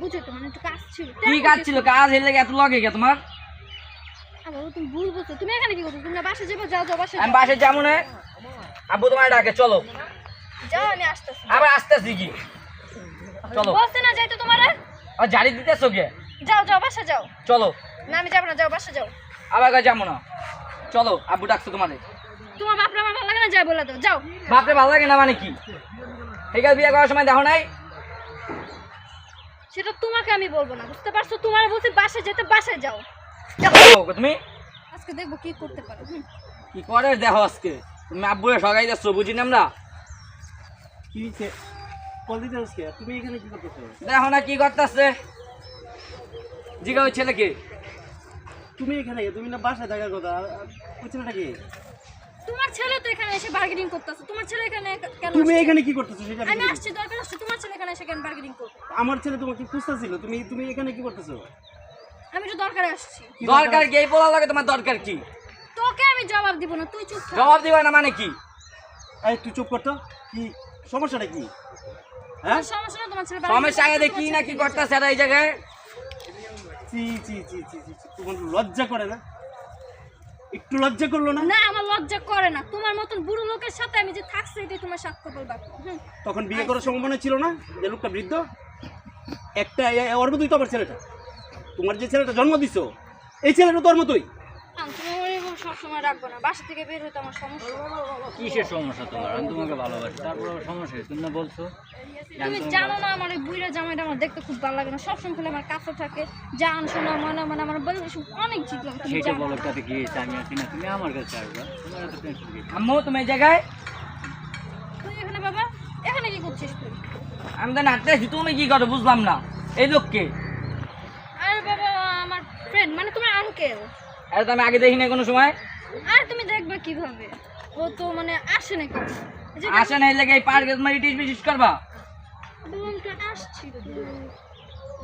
বুঝে তো মানে একটু কাজ ছিল। কি কাজ ছিল? কাজ হেলে এত লগে গে তোমার? আবার তুমি ভুল বলছো তুমি এখানে কি করছ? তুমি না যাব যাও যাও বাসা আমি বাসে যাব না। আব্বু তোমার ডাকে চলো। যাও আমি আসতেছি। আবার আসতেছি কি? চলো। না যাইতো তোমার? আর জারি দিতেছো কে? যাও যাও বাসা যাও। চলো। না আমি যাব না যাও বাসা যাও। আবার যাব না? চলো আব্বু ডাকছো তোমাদের তোমার বাপরা আমার ভালো লাগে না যাই বলে দাও যাও। বাপরে ভালো লাগে না মানে কি? ঠিক আছে বিয়ে করার সময় দেখো নাই? সেটা তোমাকে আমি বলব না বুঝতে পারছ? তোমার বলছি বাসায় যেতে বাসায় যাও। তুমি। আজকে দেখব কি করতে পারো। কি করে দেখো আজকে? তুমি আব্বুরে সগাই যাচ্ছ বুঝি না আমরা? কি কল দিতে আজকে? তুমি এখানে কি করতেছো? দেখো না কি করতেছে। জিগা ওই ছেলেকে। তুমি এখানে তুমি না বাসায় থাকার কথা? ওই ছেলেটা কি? ছেলে তো এখানে এসে বার্গেনিং করতেছে। তোমার ছেলে এখানে কেন তুমি এখানে কি করতেছো সেটা আমি আসছি দরকার আসছে তোমার ছেলে এখানে এসে কেন বার্গেনিং করবে? আমার ছেলে তোমাকে খুঁজতেছিল তুমি তুমি এখানে কি করতেছো? আমি তো দরকারে আসছি। দরকার? কি? এই বলা লাগে তোমার দরকার কি? তোকে আমি জবাব দিব না তুই চুপ থাক। জবাব দিবা না মানে কি? এই তুই চুপ করতো কি সমস্যাটা কি? হ্যাঁ? তোর সমস্যা তোমার ছেলে সমস্যা আগে দেখি না কি করতেছে এই জায়গায়? চি চি চি চি চি, চি, তোমার লজ্জা করে না? একটু লজ্জা করল না? না আমার লজ্জা করে না। তোমার মতন বুড়ো লোকের সাথে আমি যে থাকছি এটাই তোমার সাক্ষ্য বলবা। তখন বিয়ে করার সম্ভাবনা ছিল না যে লোকটা বৃদ্ধ? একটা ওর মতোই তো আমার ছেলেটা। তোমার যে ছেলেটা জন্ম দিছো এই ছেলেটা তোর মতোই আম, তুমি আমার এরকম সবসময় রাখব না। বাসা থেকে বের হতে আমার সমস্যা। কিসের সমস্যা তোমার? আমি তোমাকে ভালোবাসি। তারপর সমস্যা কি? তুমি না বলছো? তুমি জানো না আমার ওই বুড়া জামাইটা আমার দেখতে খুব ভালো লাগে না। সবসময় খেলে আমার কাছে থাকে। জান শোনা মনে মানে আমার বলে অনেক তুমি সেইটা বলো তাতে কি? আমি আছি না। তুমি আমার কাছে আসবা। তোমার এত টেনশন আম্মু তুমি এই জায়গায়? তুই এখানে বাবা? এখানে কি করছিস তুই? আমি তো নাচতে আছি তুমি কি করো বুঝলাম না। এই লোককে। আরে বাবা আমার ফ্রেন্ড মানে তোমার আঙ্কেল এটা তো আমি আগে দেখি না কোনো সময়। আর তুমি দেখবে কীভাবে? ও তো মানে আসে না আসে না এই জায়গায় পার্কে তোমার ইটিস বিটিস করবা। তো আসছিল।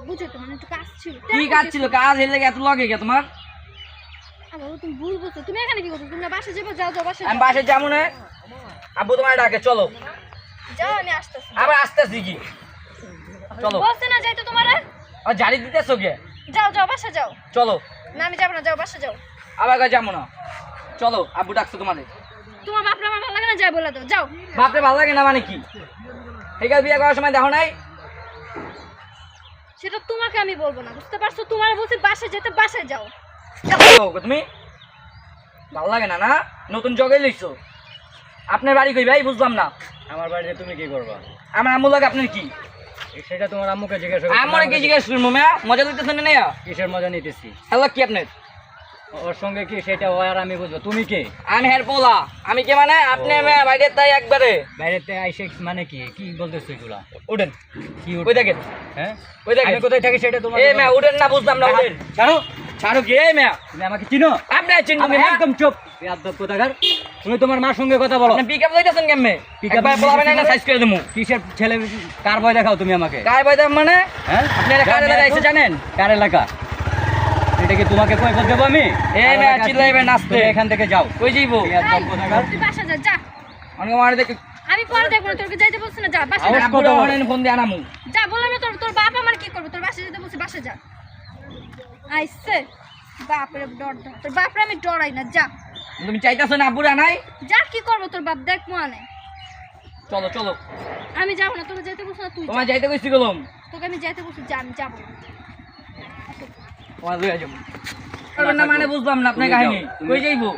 বুঝে তো মানে একটু কাজ ছিল কি কাজ ছিল? কাজ হেলে এত লগে গে তোমার? তুমি ভুল বলছো তুমি এখানে কি করছ? তুমি না বাসা যাব যাও যাও বাসা আমি বাসে যাব না। আব্বু তোমার ডাকে চলো। যাও আমি আসতেছি। আবার আসতেছি কি? চলো। বলছে না যাইতো তোমার? আর জারি দিতেছো কে? যাও যাও বাসা যাও। চলো। না আমি যাব না যাও বাসা যাও। আবার যাব না। চলো আব্বু ডাকছো তোমাদের। তোমার বাপরা আমার ভালো লাগে না? যাই বলে দাও যাও। বাপরে ভালো লাগে না মানে কি? ঠিক আছে বিয়ে করার সময় দেখো নাই? সেটা তোমাকে আমি বলব না বুঝতে পারছ? তোমার বলছি বাসায় যেতে বাসায় যাও। তুমি? ভালো লাগে না না? নতুন জগে লইছো। আপনার বাড়ি কই ভাই? বুঝলাম না। আমার বাড়িতে তুমি কি করবা? আমার আম্মু লাগে আপনার কি? সেটা তোমার আম্মুকে জিজ্ঞাসা করো। আমার কি জিজ্ঞেস মজা লইতেছেন না? কিসের মজা নিতেছি? হ্যালো কি আপনার? ওর সঙ্গে কি সেটা ও আর আমি বুঝব? তুমি কে? আমি হের পোলা। আমি কে মানে? আপনি বাইরে তাই একবারে। বাইরেতে আইসে মানে কি? কি বলতেছো এগুলা? উঠেন। কি ওই দেখেন। হ্যাঁ? ওই দেখেন। কোথায় থাকি সেটা তোমার এ মেয়া উঠেন না বুঝলাম না উঠেন। ছাড়ো। ছাড়ো এ মেয়া। তুমি আমাকে চিনো? আপনি চিনবো আমি একদম চুপ। বেয়াদব কোথাকার? তুমি তোমার মার সঙ্গে কথা বলো। আপনি পিকআপ লইতেছেন কেমনে? না মানে? সাইজ করে দেবো কিসের ছেলে? কার ভয় দেখাও তুমি আমাকে? গায়ে বাইদাম মানে? হ্যাঁ? আপনারা কার জানেন? কার এলাকা? এটা কি তোমাকে কই বলতে দেবো আমি? এ কার মেয়া এলাকা? চিল্লাইবেন আস্তে। তুমি এখান থেকে যাও। কই যাইবো? তুই বাসা যা যা। অনেক মারে দেখে আমি পরে দেখব না তোকে যাইতে বলছি না যা বাসা যা। কত? অনেক ফোন দিয়ে আনামু। যা বললাম না তোর তোর বাপ আমার কি করবে? তোর বাসা যেতে বলছি বাসা যা। আইসে। বাপরে ডর ধর তোর বাপরে আমি ডরাই না যা। তুমি চাইতেছো না বুড়া আনাই? যা কি করব তোর বাপ দেখ মানে চলো চলো। আমি যাব না তোকে যেতে বলছি না তুই যা। তোমার যাইতে কইছি গেলাম তোকে আমি যাইতে বলছি যা আমি যাব। না তোমার লইয়া যাব। পারবেন না মানে বুঝলাম না আপনার কাহিনী। কই যাইবো?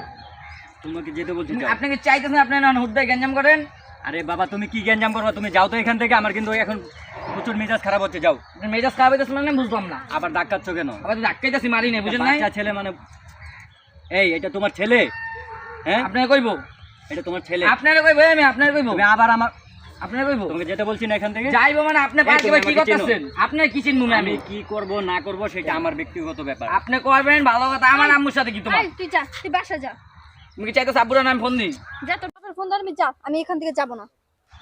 তোমাকে যেতে বলছি আপনাকে চাইতেছেন আপনি না হুদ্দায় গ্যাঞ্জাম করেন। আরে বাবা তুমি কি গ্যাঞ্জাম করবা? তুমি যাও তো এখান থেকে আমার কিন্তু এখন প্রচুর মেজাজ খারাপ হচ্ছে যাও। মেজাজ খারাপ হইতেছে মানে বুঝলাম না। আবার ডাক্তারছো কেন? আবার তো ধাক্কাইতেছি মারি নেই বুঝেন নাই? ছেলে মানে এই এটা তোমার ছেলে? হ্যাঁ? আপনাকে কইবো? এটা তোমার ছেলে। আপনারে কইবো আমি আপনারে কইবো। আবার আমার কইবো তোমাকে বলছি না এখান থেকে? যাইবো মানে আপনি এই, পার্কে কি করতেছেন? আপনার কি চিনবো আমি কি করব না করব সেটা আমার ব্যক্তিগত ব্যাপার। আপনি করবেন ভালো কথা আমার আম্মুর সাথে কি তোমার? তুই যা তুই বাসা যা। তুমি কি চাইতেছো আব্বুর নাম ফোন দিই? যা তোর বাপের ফোন ধর আমি যা আমি এখান থেকে যাব না।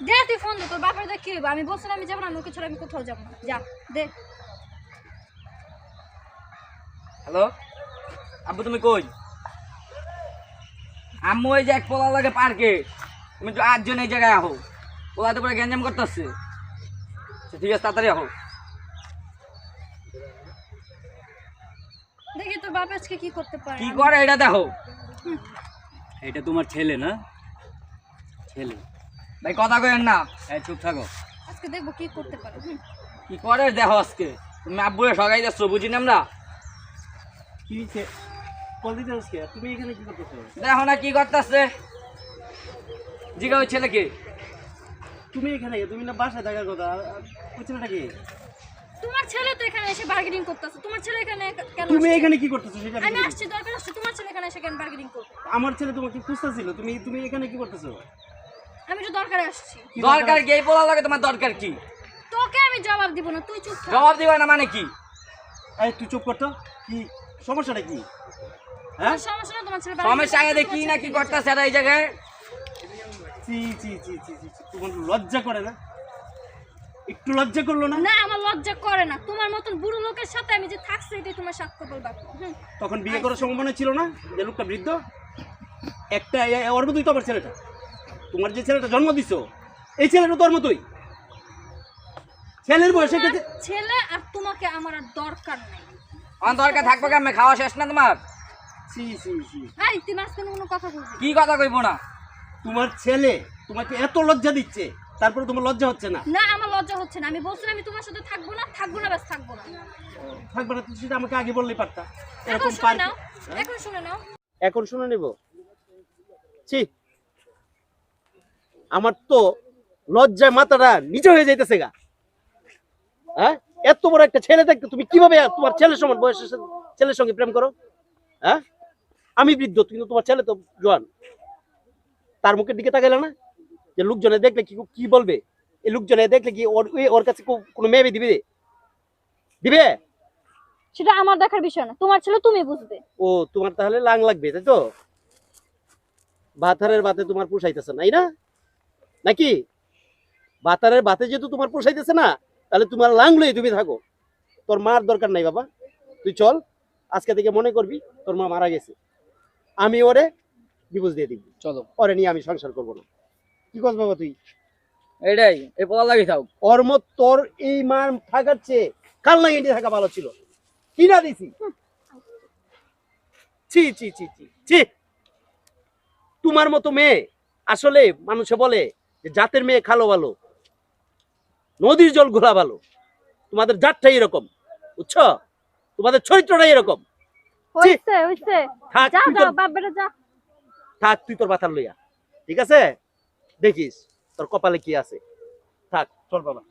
দে তুই ফোন দে তোর বাপের কি হইবো। আমি বলছি আমি যাব না আমি ছাড়া আমি কোথাও যাব না। যা দে। হ্যালো? আব্বু তুমি কই? আম্মু ওই যে এক পোলা লাগে পার্কে। তুমি তো আটজন এই জায়গায় আহো। পোলাতে পরে গ্যাঞ্জাম করতেছে। আচ্ছা ঠিক আছে তাড়াতাড়ি আহো। দেখি তোর বাপ আজকে কি করতে পারে। কি করে এটা দেখো। এটা তোমার ছেলে না? ছেলে। ভাই কথা কইেন না। এই চুপ থাকো। আজকে দেখব কি করতে পারে। কি করে দেখো আজকে? তুমি আব্বুরে সগাই যাচ্ছ বুঝি না আমরা? কি হয়েছে কল দিতে আজকে তুমি এখানে কি করতেছো? দেখো না কি করতেছে। জিগা ওই ছেলেকে। তুমি এখানে তুমি না বাসায় থাকার কথা আর- আর ছেলেটা কি? তোমার ছেলে তো এখানে এসে বার্গেনিং করতেছে। তোমার ছেলে এখানে কেন তুমি এখানে কি করতেছো সেটা আমি আসছি দরকার আসছে তোমার ছেলে এখানে এসে কেন বার্গেনিং করবে? আমার ছেলে তোমাকে খুঁজতেছিল তুমি তুমি এখানে কি করতেছো? আমি তো দরকারে আসছি। দরকার? এই বলা লাগে তোমার দরকার কি? তোকে আমি জবাব দিব না তুই চুপ জবাব দিবা না মানে কি? এই তুই চুপ করতো কি সমস্যাটা কি? হ্যাঁ? সমস্যা না তোমার ছেলে সমস্যা আগে দেখি না কি করতেছে এরা এই জায়গায়? চি চি চি চি চি, তোমার লজ্জা করে না? একটু লজ্জা করল না? না আমার লজ্জা করে না। তোমার মতন বুড়ো লোকের সাথে আমি যে থাকছি এটাই তোমার সাক্ষ্য বলবা তখন বিয়ে করার সম্ভাবনা ছিল না? যে লোকটা বৃদ্ধ? একটা ওর মতোই তো আমার ছেলেটা। তোমার যে ছেলেটা জন্ম দিছো এই ছেলেটা তোর মতোই। ছেলের বয়সে ছেলে আর তোমাকে আমার আর দরকার নেই। আমার দরকার থাকবে কেমন? খাওয়া শেষ না তোমার? সি সি সি। এই তুই মাঝখানে কোনো কথা বলবি কি কথা কইবো না? তোমার ছেলে তোমাকে এত লজ্জা দিচ্ছে তারপরে তোমার লজ্জা হচ্ছে না? না আমার লজ্জা হচ্ছে না। আমি বলছিলাম আমি তোমার সাথে থাকব না থাকব না ব্যাস থাকব না। থাকবে না তুমি সেটা আমাকে আগে বললেই পারতা। এখন এরকম শুনে পার নাও এখন শুনে নাও। এখন শুনে নেব। ছি। আমার তো লজ্জায় মাথাটা নিচে হয়ে যাইতেছে গা। হ্যাঁ? এত বড় একটা ছেলে দেখতে তুমি কীভাবে তোমার ছেলের সমান বয়সের সাথে- ছেলের সঙ্গে প্রেম করো? হ্যাঁ? আমি বৃদ্ধ কিন্তু তোমার ছেলে তো জোয়ান। তার মুখের দিকে তাকাইলে না? যে লোকজনে দেখলে কি কি বলবে? এই লোকজনে দেখলে কি ওর ওই- ওর কাছে কোনো মেয়ে দিবে? দিবে? সেটা আমার দেখার বিষয় না। তোমার ছেলে তুমি বুঝবে। ও তোমার তাহলে লাং লাগবে তাই তো? ভাতারের বাতে তোমার পোষাইতেছে নাই না? নাকি? ভাতারের বাতে যেহেতু তোমার পোষাইতেছে না তাহলে তোমার লাংলই তুমি থাকো। তোর মার দরকার নাই বাবা। তুই চল আজকে থেকে মনে করবি তোর মা মারা গেছে। আমি ওরে ডিভোর্স দিয়ে দিবি। চলো। ওরে নিয়ে আমি সংসার করব না। কি করছ বাবা তুই? এটাই এই বলা লাগি থাক। ওর মত তোর এই মার থাকার চেয়ে কাল না ইন্ডিয়া থাকা ভালো ছিল। কি না দিছি? ছি ছি ছি ছি ছি। তোমার মতো মেয়ে আসলে মানুষে বলে যে জাতের মেয়ে খালো ভালো নদীর জল ঘোলা ভালো। তোমাদের জাতটাই এরকম বুঝছ? তোমাদের চরিত্রটাই এরকম। হইছে হইছে। থাক তুই তোর- বাপ বেটা যা। থাক তুই তোর মাথার লইয়া। ঠিক আছে? দেখিস তোর কপালে কি আছে? থাক চল বাবা।